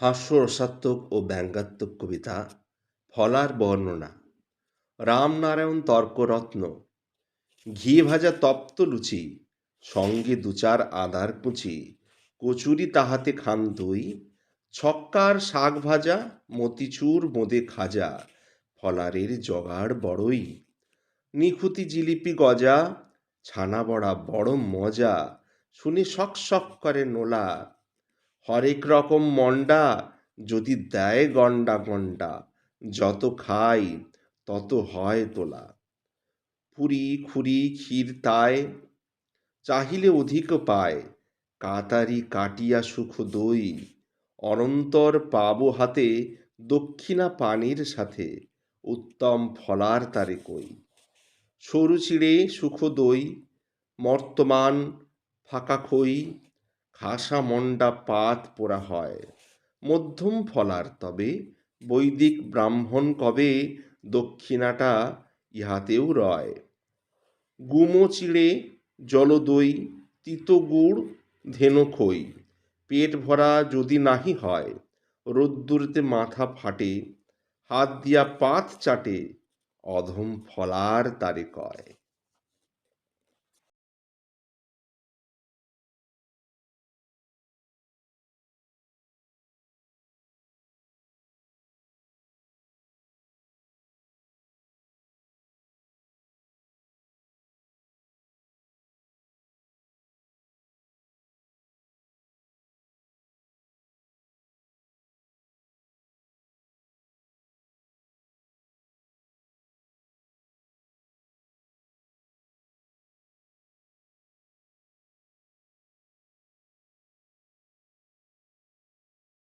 হাস্যরসাত্মক ও ব্যঙ্গাত্মক কবিতা, ফলার বর্ণনা, রামনারায়ণ তর্করত্ন, ঘি ভাজা তপ্ত লুচি, সঙ্গে দুচার আদার কুচি, কচুরি তাহাতে খান দই, ছক্কার শাক ভাজা, মতিচুর বোঁদে খাজা, ফলারের জগাড় বড়ই, নিখুতি জিলিপি গজা, ছানা বড়া বড় মজা, শুনে শক শক করে নোলা হরেক রকম মন্ডা যদি দেয় গন্ডা গন্ডা, যত খাই তত হয় তোলা। পুরি খুরি ক্ষীর তায়, চাহিলে অধিক পায়, কাতারি কাটিয়া সুখ দই। অনন্তর পাবো হাতে দক্ষিণা পানির সাথে, উত্তম ফলার তারে কই। সরু চিড়ে সুখ দই, মর্তমান ফাঁকা খই খাসা মন্ডা পাত পোড়া হয়। মধ্যম ফলার তবে, বৈদিক ব্রাহ্মণ কবে দক্ষিণাটা ইহাতেও রয়। গুমো চিড়ে জলদই, তিতো গুড় ধেনো খই। পেট ভরা যদি নাহি হয়, রোদ্দুরতে মাথা ফাটে, হাত দিয়া পাত চাটে, অধম ফলার তারে কয়।